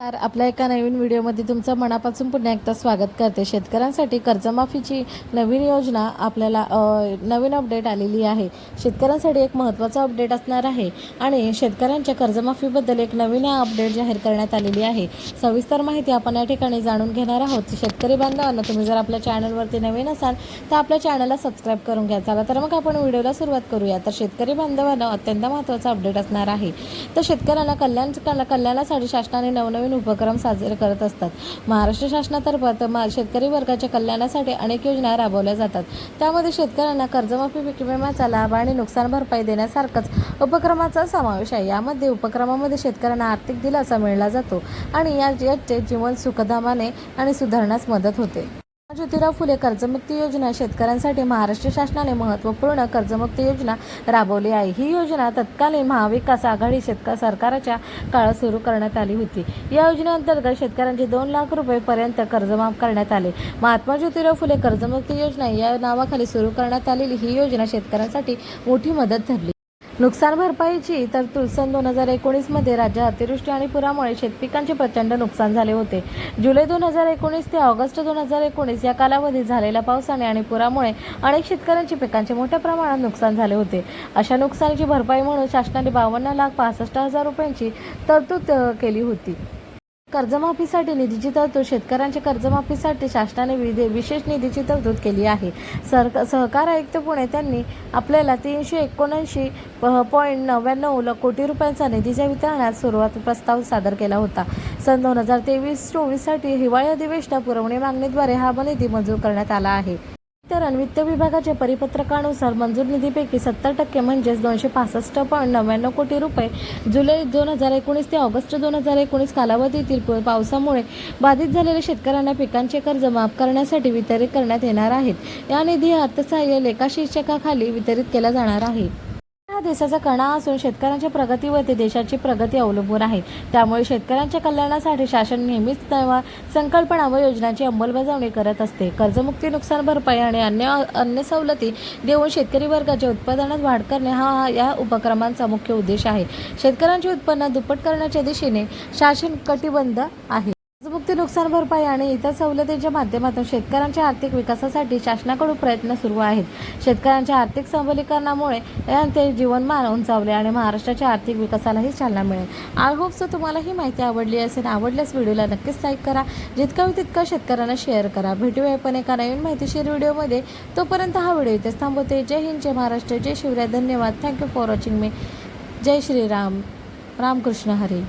तर आपल्या एका नवीन व्हिडिओमध्ये तुमचं मनापासून पुन्हा एकदा स्वागत करते. शेतकऱ्यांसाठी कर्जमाफीची नवीन योजना आपल्याला नवीन अपडेट आलेली आहे. शेतकऱ्यांसाठी एक महत्त्वाचा अपडेट असणार आहे आणि शेतकऱ्यांच्या कर्जमाफीबद्दल एक नवीन अपडेट जाहीर करण्यात आलेली आहे. सविस्तर माहिती आपण या ठिकाणी जाणून घेणार आहोत. शेतकरी बांधवांना तुम्ही जर आपल्या चॅनलवरती नवीन असाल तर आपल्या चॅनलला सबस्क्राईब करून घ्या. चला तर मग आपण व्हिडिओला सुरुवात करूया. तर शेतकरी बांधवांना अत्यंत महत्त्वाचा अपडेट असणार आहे. तर शेतकऱ्यांना कल्याण कल्याणासाठी शासनाने नवनवीन उपक्रम साजरे करत असतात. महाराष्ट्र शासनातर्फे तर शेतकरी वर्गाच्या कल्याणासाठी अनेक योजना राबवल्या जातात. त्यामध्ये शेतकऱ्यांना कर्जमाफी पीक विम्याचा लाभ आणि नुकसान भरपाई देण्यासारखंच उपक्रमाचा समावेश आहे. यामध्ये उपक्रमामध्ये शेतकऱ्यांना आर्थिक दिलासा मिळला जातो आणि या याचे जीवन सुखदामाने आणि सुधारण्यास मदत होते. ज्योतिराव फुले कर्जमुक्ती योजना शेतकऱ्यांसाठी महाराष्ट्र शासनाने महत्त्वपूर्ण कर्जमुक्ती योजना राबवली आहे. ही योजना तत्कालीन महाविकास आघाडी शेतक सरकारच्या काळात सुरू करण्यात आली होती. या योजनेअंतर्गत शेतकऱ्यांचे दोन लाख रुपयेपर्यंत कर्जमाफ करण्यात आले. महात्मा ज्योतिराव फुले कर्जमुक्ती योजना या नावाखाली सुरू करण्यात आलेली ही योजना शेतकऱ्यांसाठी मोठी मदत ठरली. नुकसान भरपाईची तरतूद सन दोन हजार एकोणीसमध्ये राज्यात अतिवृष्टी आणि पुरामुळे शेतपिकांचे प्रचंड नुकसान झाले होते. जुलै दोन हजार एकोणीस ते ऑगस्ट दोन हजार एकोणीस या कालावधीत झालेल्या पावसाने आणि पुरामुळे अनेक शेतकऱ्यांचे पिकांचे मोठ्या प्रमाणात नुकसान झाले होते. अशा नुकसानीची भरपाई म्हणून शासनाने बावन्न लाख पासष्ट हजार रुपयांची तरतूद केली होती. कर्जमाफीसाठी निधीची तरतूद शेतकऱ्यांच्या कर्जमाफीसाठी शासनाने विधे विशेष निधीची तरतूद केली आहे. सर सहकार आयुक्त पुणे त्यांनी आपल्याला तीनशे एकोणऐंशी पॉईंट नव्याण्णव कोटी रुपयांचा निधीच्या वितरणात सुरुवात प्रस्ताव सादर केला होता. सन दोन हजार तेवीस चोवीससाठी हिवाळी अधिवेशनात पुरवणी मागणीद्वारे हा निधी मंजूर करण्यात आला आहे. तर वित्त विभागाच्या परिपत्रकानुसार मंजूर निधीपैकी सत्तर टक्के म्हणजेच दोनशे पासष्ट पॉईंट नव्याण्णव कोटी रुपये जुलै दोन हजार एकोणीस ते ऑगस्ट दोन हजार एकोणीस कालावधीतील पावसामुळे बाधित झालेल्या शेतकऱ्यांना पिकांचे कर्ज माफ करण्यासाठी वितरित करण्यात येणार आहेत. या निधी अर्थसहाय्य लेखा शीर्षकाखाली वितरित केला जाणार आहे. देशाचा कणा असून शेतकऱ्यांच्या प्रगतीवरती देशाची प्रगती अवलंबून आहे. त्यामुळे शेतकऱ्यांच्या कल्याणासाठी शासन नेहमीच नव्या संकल्पना व योजनांची अंमलबजावणी करत असते. कर्जमुक्ती नुकसान भरपाई आणि अन्य अन्य सवलती देऊन शेतकरी वर्गाच्या उत्पादनात वाढ करणे हा हा या उपक्रमांचा मुख्य उद्देश आहे. शेतकऱ्यांचे उत्पन्न दुप्पट करण्याच्या दिशेने शासन कटिबंध आहे. नुकसान भरपाई आणि इतर सवलतींच्या माध्यमातून शेतकऱ्यांच्या आर्थिक विकासासाठी शासनाकडून प्रयत्न सुरू आहेत. शेतकऱ्यांच्या आर्थिक सबलीकरणामुळे ते जीवनमान उंचावले आणि महाराष्ट्राच्या आर्थिक विकासालाही चालना मिळेल. आय होप सो तुम्हाला ही माहिती आवडली असेल आवडल्यास व्हिडिओला नक्कीच लाईक करा. जितका होईल तितका शेतकऱ्यांना शेअर करा. भेटूया पण एका नवीन माहितीशीर व्हिडिओमध्ये. तोपर्यंत हा व्हिडिओ इथेच थांबवते. जय हिंद जय महाराष्ट्र जय शिवराय. धन्यवाद. थँक्यू फॉर वॉचिंग मी जय श्रीराम. रामकृष्ण हरी.